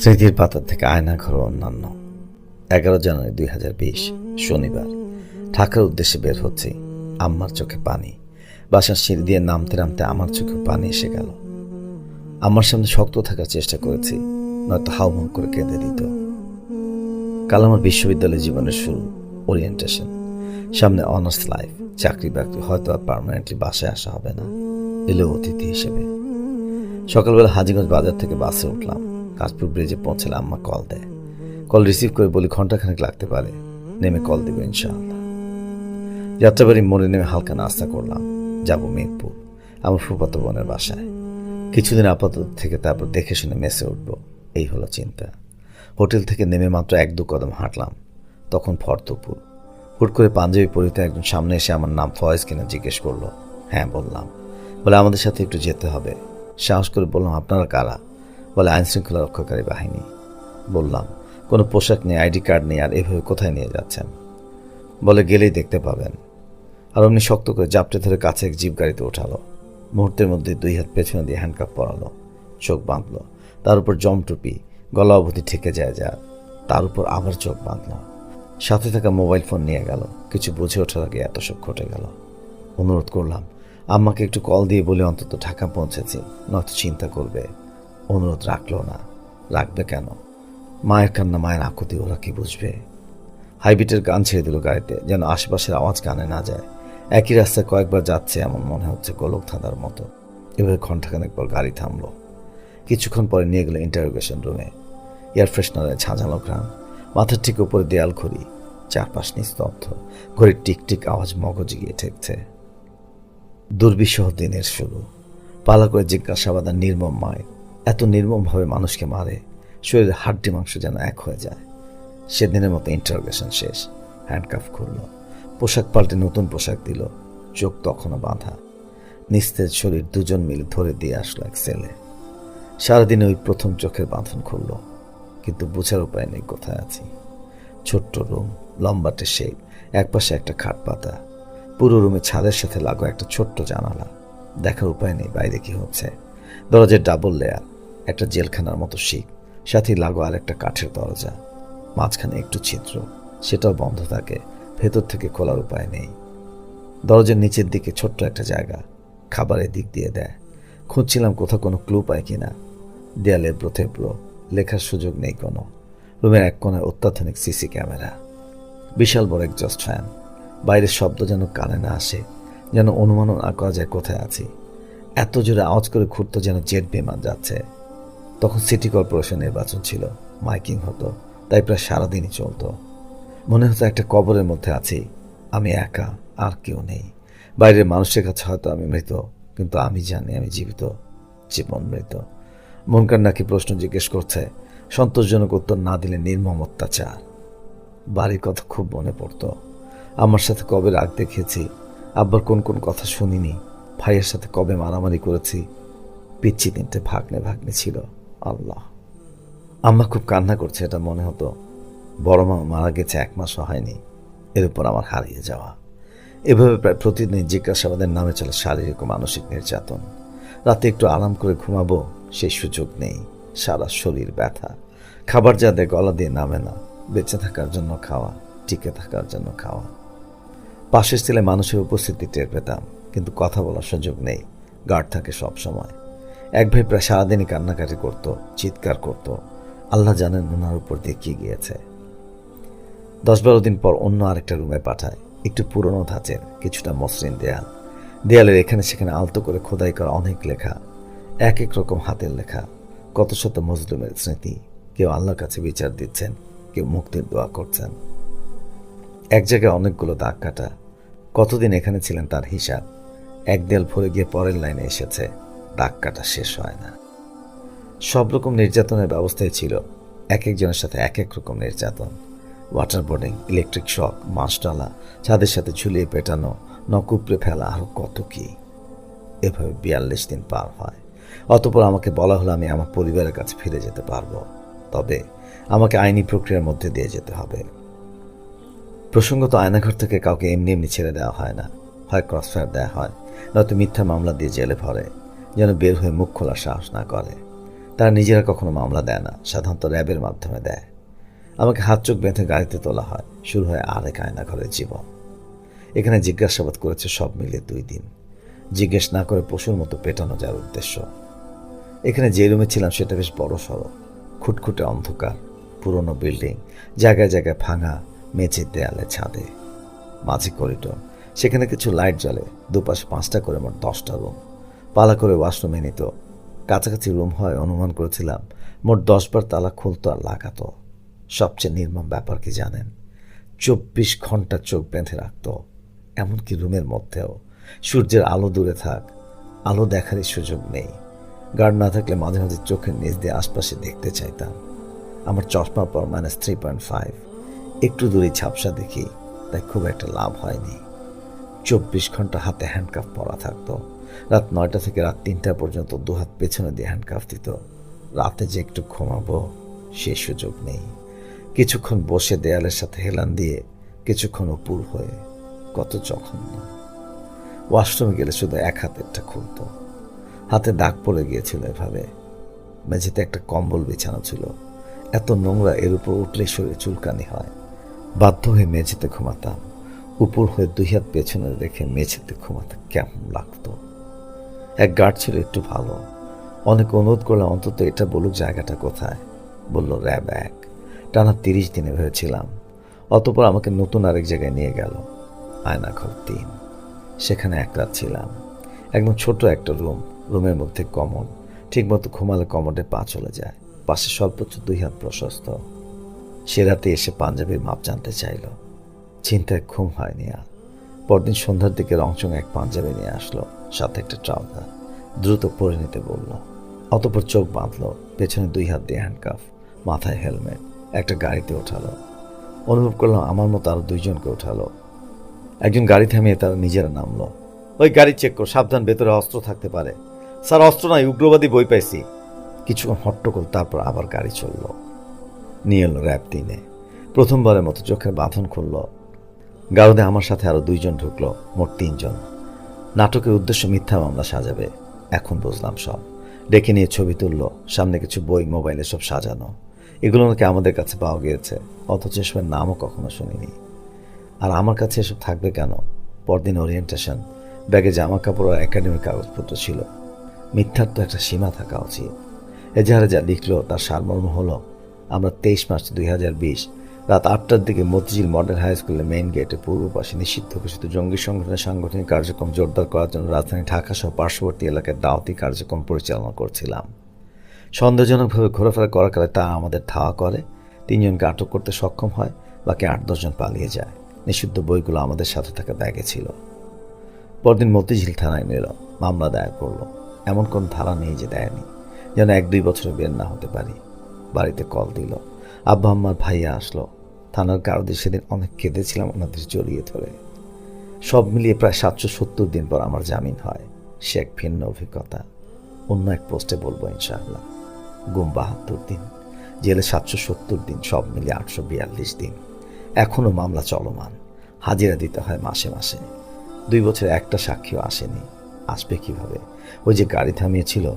স্মৃতির পাতা থেকে আয়না ঘর অন্যান্য। এগারো জানুয়ারি দুই হাজার বিশ, শনিবার। ঢাকার উদ্দেশ্যে বের হচ্ছি, আম্মার চোখে পানি। বাসার সিঁড়ি দিয়ে নামতে নামতে আমার চোখে পানি এসে গেল। আমার সামনে শক্ত থাকার চেষ্টা করেছি, নয়তো হাউমাউ করে কেঁদে দিত। কাল আমার বিশ্ববিদ্যালয় জীবনের শুরু ওরিয়েন্টেশন সামনে অনার্স লাইফ চাকরি বাকরি, হয়তো আর পার্মানেন্টলি বাসায় আসা হবে না এলেও অতিথি হিসেবে। সকালবেলা হাজিগঞ্জ বাজার থেকে বাসে উঠলাম। কাশপুর ব্রিজে পৌঁছালে আম্মা কল দেয়। কল রিসিভ করে বলি ঘন্টাখানেক লাগতে পারে। নেমে কল দেবো, ইনশাআল্লাহ। যাত্রাবাড়ি মোড়ে নেমে হালকা নাস্তা করলাম। যাব মিরপুর, আমার ফুপাতো বোনের বাসায়। কিছুদিন আপাতত থেকে তারপর দেখে শুনে মেসে উঠব, এই হলো চিন্তা। হোটেল থেকে নেমে মাত্র এক দু কদম হাঁটলাম, তখন ফর্দপুর। হুট করে পাঞ্জাবি পরিতে একজন সামনে এসে আমার নাম ফয়েজ কিনা জিজ্ঞেস করল। হ্যাঁ বললাম। বলে, আমাদের সাথে একটু যেতে হবে। সাহস করে বললাম, আপনারা কারা? বলে আইন শৃঙ্খলা রক্ষাকারী বাহিনী। বললাম, কোনো পোশাক নেই, আইডি কার্ড নেই, আর এভাবে কোথায় নিয়ে যাচ্ছেন? বলে, গেলেই দেখতে পাবেন। আর অমনি শক্ত করে জাপটে ধরে কাছে এক জিপ গাড়িতে ওঠালো। মুহূর্তের মধ্যে দুই হাত পেছনে দিয়ে হ্যান্ডকাপ পরালো। চোখ বাঁধলো। তার উপর জমটুপি গলা অবধি ঠেকে যায় যা, তার উপর আবার চোখ বাঁধলো। সাথে থাকা মোবাইল ফোন নিয়ে গেল। কিছু বুঝে ওঠার আগে এত সব ঘটে গেল। অনুরোধ করলাম, আম্মাকে একটু কল দিয়ে বলে অন্তত ঢাকা পৌঁছেছি, নয়তো চিন্তা করবে। অনুরোধ রাখল না। রাখবে কেন? মায়ের কান্না, মায়ের আকুতি, ওরা কি বুঝবে? হাইবিটের গান ছেড়ে দিল গাড়িতে, যেন আশেপাশের আওয়াজ কানে না যায়। একই রাস্তায় কয়েকবার যাচ্ছে এমন মনে হচ্ছে গোলক ধাঁধার মতো। এভাবে ঘন্টাখানেক পর গাড়ি থামলো। কিছুক্ষণ পরে নিয়ে গেলো ইন্টারোগেশন রুমে এয়ার ফ্রেশনারে ঝাঁঝালো ঘ্রাণ। মাথার ঠিক উপরে দেয়াল ঘড়ি। চারপাশ নিস্তব্ধ। ঘড়ির টিকটিক আওয়াজ মগজে গিয়ে ঠেকছে। দুর্বিষহ দিনের শুরু। পালা করে জিজ্ঞাসাবাদ আর নির্মম মায়ের। এত নির্মমভাবে মানুষকে মারে, শরীরের হাড্ডি মাংস যেন এক হয়ে যায়। সেদিনের মতো ইন্টারোগেশন শেষ হ্যান্ডকাফ খুলল, পোশাক পাল্টে নতুন পোশাক দিল, চোখ তখনও বাঁধা। নিস্তেজ শরীর দুজন মিলে ধরে দিয়ে আসলো এক সেলে সারাদিনে ওই প্রথম চোখের বাঁধন খুলল, কিন্তু বোঝার উপায় নেই কোথায় আছি। ছোট্ট রুম লম্বাটে শেপ একপাশে একটা খাট পাতা। পুরো রুমে ছাদের সাথে লাগো একটা ছোট্ট জানালা। দেখার উপায় নেই বাইরে কি হচ্ছে। দরজার ডাবল লেয়ার একটা জেলখানার মতো শিক সাথে লাগো আর একটা কাঠের দরজা। মাঝখানে একটু ছিদ্র, সেটাও বন্ধ থাকে, ভেতর থেকে খোলার উপায় নেই। দরজার নিচের দিকে ছোট্ট একটা জায়গা, খাবারের দিক দিয়ে দেয়। খুঁজছিলাম কোথাও কোনো ক্লু পাই কিনা। দেয়ালে ব্রথেব্র লেখার সুযোগ নেই কোনো। রুমের এক কোনায় অত্যাধুনিক সিসি ক্যামেরা। বিশাল বড় একজস্ট ফ্যান। বাইরের শব্দ যেন কানে না আসে, যেন অনুমানও না করা যায় কোথায় আছি। এত জোরে আওয়াজ করে ঘুরতো যেন জেট বিমান যাচ্ছে। তখন সিটি কর্পোরেশন নির্বাচন ছিল, মাইকিং হতো, তাই প্রায় সারাদিনই চলতো। মনে হতো একটা কবরের মধ্যে আছি, আমি একা, আর কেউ নেই। বাইরের মানুষের কাছে হয়তো আমি মৃত, কিন্তু আমি জানি আমি জীবিত, জীবন মৃত। মনকার নাকি প্রশ্ন জিজ্ঞেস করছে, সন্তোষজনক উত্তর না দিলে নির্মম অত্যাচার। বাড়ির কথা খুব মনে পড়তো। আমার সাথে কবে রাগ দেখেছি আব্বার কোন কোন কথা শুনিনি, ভাইয়ের সাথে কবে মারামারি করেছি, পিচ্ছি তিনটে ভাগ্নে ভাগ্নে ছিল। আল্লাহ। আম্মা খুব কান্না করছে, এটা মনে হতো। বড় মা মারা গেছে, এক মাসও হয়নি। এর উপর আমার হারিয়ে যাওয়া। এভাবে প্রায় প্রতিদিন জিজ্ঞাসাবাদের নামে চলে শারীরিক ও মানসিক নির্যাতন। রাতে একটু আরাম করে ঘুমাবো, সেই সুযোগ নেই। সারা শরীর ব্যথা। খাবার যা দেয় গলা দিয়ে নামে না। বেঁচে থাকার জন্য খাওয়া, টিকে থাকার জন্য খাওয়া। পাশের ছেলে মানুষের উপস্থিতি টের পেতাম, কিন্তু কথা বলার সুযোগ নেই। গার্ড থাকে সব সময়। এক ভাই প্রায় সারাদিনই কান্নাকাটি করতো, চিৎকার করত। আল্লাহ জানেন ওনার উপর দিয়ে গিয়েছে। দশ বারো দিন পর অন্য আরেকটা রুমে পাঠায়। একটু পুরনো ধাঁচের, কিছুটা মসৃণ দেয়াল। দেয়ালের এখানে সেখানে আলতো করে খোদাই করা অনেক লেখা। এক এক রকম হাতের লেখা। কত শত মজলুমের স্মৃতি। কেউ আল্লাহর কাছে বিচার দিচ্ছেন, কেউ মুক্তির দোয়া করছেন। এক জায়গায় অনেকগুলো দাগ কাটা। কতদিন এখানে ছিলেন তার হিসাব? এক দেয়াল ভরে গিয়ে পরের লাইনে এসেছে। দাগ কাটা শেষ হয় না। সব রকম নির্যাতনের ব্যবস্থাই ছিল এক একজনের সাথে এক এক রকম নির্যাতন। ওয়াটার বোর্ডিং, ইলেকট্রিক শক মাছডালা ছাদের সাথে ঝুলিয়ে পেটানো নকুপড়ে ফেলা আরও কত কি। এভাবে বিয়াল্লিশ দিন পার হয়। অতপর আমাকে বলা হলো আমি আমার পরিবারের কাছে ফিরে যেতে পারব। তবে আমাকে আইনি প্রক্রিয়ার মধ্যে দিয়ে যেতে হবে। প্রসঙ্গত আয়নাঘর থেকে কাউকে এমনি এমনি ছেড়ে দেওয়া হয় না। হয় ক্রসফায়ার দেওয়া হয়, নয়তো মিথ্যা মামলা দিয়ে জেলে ভরে। যেন বের হয়ে মুখ খোলার সাহস না করে। তারা নিজেরা কখনো মামলা দেয় না, সাধারণত র্যাবের মাধ্যমে দেয়। আমাকে হাত চোখ বেঁধে গাড়িতে তোলা হয়, শুরু হয় আরেক আয়না ঘরের জীবন। এখানে জিজ্ঞাসাবাদ করেছে সব মিলিয়ে দুই দিন। জিজ্ঞেস না করে পশুর মতো পেটানো যার উদ্দেশ্য। এখানে যে রুমে ছিলাম সেটা বেশ বড় সড়ো খুটখুটে অন্ধকার, পুরনো বিল্ডিং, জায়গায় জায়গায় ভাঙা মেঝের দেয়ালে ছাদে। মাঝে করিডোর, সেখানে কিছু লাইট জ্বলে, দুপাশে পাঁচটা করে মোট দশটা রুম। পালা করে ওয়াশরুমে নিত। কাছাকাছি রুম হয় অনুমান করেছিলাম, মোট দশবার তালা খুলতো আর লাগাতো। সবচেয়ে নির্মম ব্যাপার কি জানেন? চব্বিশ ঘণ্টা চোখ বেঁধে রাখত। এমনকি রুমের মধ্যেও। সূর্যের আলো দূরে থাক, আলো দেখারই সুযোগ নেই। গার্ড না থাকলে মাঝে মাঝে চোখের নিচ দিয়ে আশপাশে দেখতে চাইতাম। আমার চশমা পর মাইনাস থ্রি পয়েন্ট ফাইভ একটু দূরে ঝাপসা দেখি, তাই খুব একটা লাভ হয়নি। চব্বিশ ঘণ্টা হাতে হ্যান্ডকাফ পরা থাকতো। রাত নয়টা থেকে রাত তিনটা পর্যন্ত দুহাত পেছনে দিয়ে হ্যান্ডকাফ দিত। রাতে যে একটু ঘুমাবো, সে সুযোগ নেই। কিছুক্ষণ বসে দেয়ালের সাথে হেলান দিয়ে কিছুক্ষণ উপুর হয়ে কত জঘন্য। ওয়াশরুমে গেলে শুধু এক হাতেরটা খুলতো। হাতে দাগ পড়ে গিয়েছিল এভাবে। মেঝেতে একটা কম্বল বিছানো ছিল। এত নোংরা এর উপর উঠলে শরীরে চুলকানি হয়। বাধ্য হয়ে মেঝেতে ঘুমাতাম। উপর হয়ে দুই হাত পেছনে রেখে মেঝেতে ঘুমাতে কেমন লাগতো? এক গার্ড ছিল একটু ভালো। অনেক অনুরোধ করলে অন্তত এটা বলুক জায়গাটা কোথায়। বলল, র্যাব এক। টানা তিরিশ দিনে ভেবেছিলাম। অতপর আমাকে নতুন আরেক জায়গায় নিয়ে গেল আয়না আয়নাঘর তিন। সেখানে এক রাত ছিলাম। একদম ছোট একটা রুম, রুমের মধ্যে কমন। ঠিকমতো ঘুমালে কমোডে পা চলে যায়। পাশে সর্বোচ্চ দুই হাত প্রশস্ত। সে রাতে এসে পাঞ্জাবির মাপ জানতে চাইল। চিন্তায় ঘুম হয়নি আর। পরদিন সন্ধ্যার দিকে রংচং এক পাঞ্জাবি নিয়ে আসলো, সাথে একটা ট্রাউজার। দ্রুত পরে নিতে বলল। অতপর চোখ বাঁধলো, পেছনে দুই হাত দিয়ে হ্যান্ডকাফ মাথায় হেলমেট একটা গাড়িতে ওঠালো অনুভব করলাম আমার মতো আরও দুইজনকে ওঠালো একজন গাড়ি থামিয়ে তারা নিজেরা নামলো। ওই গাড়ি চেক কর, সাবধান, ভেতরে অস্ত্র থাকতে পারে। স্যার, অস্ত্র নয়, উগ্রবাদী বই পাইছি। কিছুক্ষণ হট্টগোল, তারপর আবার গাড়ি চলল। নিয়ে এলো র্যাব তিনে। প্রথমবারের মতো চোখের বাঁধন খুলল গারদে আমার সাথে আরও দুইজন ঢুকলো, মোট তিনজন। নাটকের উদ্দেশ্য মিথ্যা মামলা সাজাবে, এখন বুঝলাম সব। ডেকে নিয়ে ছবি তুললো, সামনে কিছু বই, মোবাইলে সব সাজানো। এগুলো নাকি আমাদের কাছে পাওয়া গিয়েছে, অথচ এসবের নামও কখনো শুনিনি। আর আমার কাছে এসব থাকবে কেন? পরদিন ওরিয়েন্টেশন ব্যাগে জামা কাপড় আর একাডেমিক কাগজপত্র ছিল। মিথ্যার তো একটা সীমা থাকা উচিত। এজাহারে যা লিখলো তার সারমর্ম হলো, আমরা তেইশ মার্চ দুই হাজার বিশ রাত আটটার দিকে মতিঝিল মডেল হাই স্কুলের মেইন গেটে পূর্ব পাশে নিষিদ্ধ ঘোষিত জঙ্গি সংগঠনের সাংগঠনিক কার্যক্রম জোরদার করার জন্য রাজধানী ঢাকা সহ পার্শ্ববর্তী এলাকায় দাওয়াতি কার্যক্রম পরিচালনা করছিলাম। সন্দেহজনকভাবে ঘোরাফেরা করাকালে তা আমাদের ধাওয়া করে, তিনজনকে আটক করতে সক্ষম হয়, বাকি আট দশজন পালিয়ে যায়। নিষিদ্ধ বইগুলো আমাদের সাথে থাকা ব্যাগে ছিল। পরদিন মতিঝিল থানায় নিল মামলা দায়ের করল। এমন কোন ধারা নেই যে দেয়নি, যেন এক দুই বছরে বের না হতে পারি। বাড়িতে কল দিল। আব্বা আম্মার ভাইয়া আসলো। থানার কারোদের সেদিন অনেক কেঁদেছিলাম ওনাদের জড়িয়ে ধরে। সব মিলিয়ে প্রায় সাতশো সত্তর দিন পর আমার জামিন হয়। সে এক ভিন্ন অভিজ্ঞতা। অন্য এক পোস্টে বলব ইনশাআল্লাহ। গুম বাহাত্তর দিন, জেলে সাতশো সত্তর দিন, সব মিলিয়ে আটশো বিয়াল্লিশ দিন। এখনও মামলা চলমান। হাজিরা দিতে হয় মাসে মাসে। দুই বছর একটা সাক্ষীও আসেনি। আসবে কীভাবে? ওই যে গাড়ি থামিয়েছিল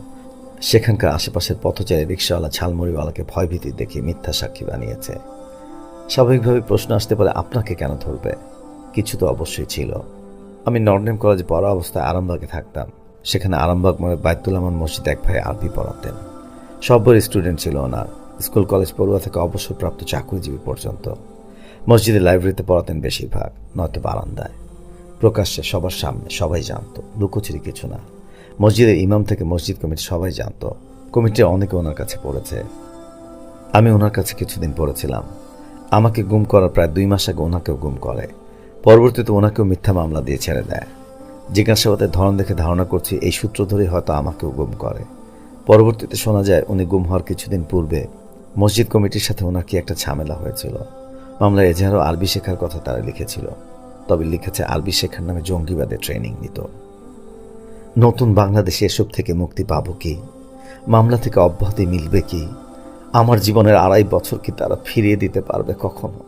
সেখানকার আশেপাশের পথচারী রিক্সাওয়ালা ঝালমুড়িওয়ালাকে ভয়ভীতি দেখে মিথ্যা সাক্ষী বানিয়েছে। স্বাভাবিকভাবে প্রশ্ন আসতে পারে, আপনাকে কেন ধরবে? কিছু তো অবশ্যই ছিল। আমি নর্নেম কলেজে পড়া অবস্থায় আরামবাগে থাকতাম। সেখানে আরামবাগ মোড়ে বাইতুল আমান মসজিদ এক ভাই আরবি পড়াতেন। সব্বর স্টুডেন্ট ছিল ওনার। স্কুল, কলেজ পড়ুয়া থেকে অবসরপ্রাপ্ত চাকরিজীবী পর্যন্ত। মসজিদে লাইব্রেরিতে পড়াতেন বেশিরভাগ, নয়তো বারান্দায়। প্রকাশ্যে সবার সামনে সবাই জানত, লুকোচুরি কিছু না। মসজিদের ইমাম থেকে মসজিদ কমিটি সবাই জানতো। কমিটির অনেকে ওনার কাছে পড়েছে। আমি ওনার কাছে কিছুদিন পড়েছিলাম। আমাকে গুম করার প্রায় দুই মাস আগে ওনাকেও গুম করে। পরবর্তীতে ওনাকেও মিথ্যা মামলা দিয়ে ছেড়ে দেয়। জিজ্ঞাসাবাদের ধরন দেখে ধারণা করছি এই সূত্র ধরেই হয়তো আমাকেও গুম করে। পরবর্তীতে শোনা যায় উনি গুম হওয়ার কিছুদিন পূর্বে মসজিদ কমিটির সাথে ওনার কি একটা ঝামেলা হয়েছিল। মামলায় এজাহারও আরবি শেখার কথা তারা লিখেছিল। তবে লিখেছে আরবি শেখার নামে জঙ্গিবাদে ট্রেনিং নিত। নতুন বাংলাদেশে এসব থেকে মুক্তি পাবো কি? মামলা থেকে অব্যাহতি মিলবে কি? আমার জীবনের আড়াই বছর কি তারা ফিরিয়ে দিতে পারবে কখনো?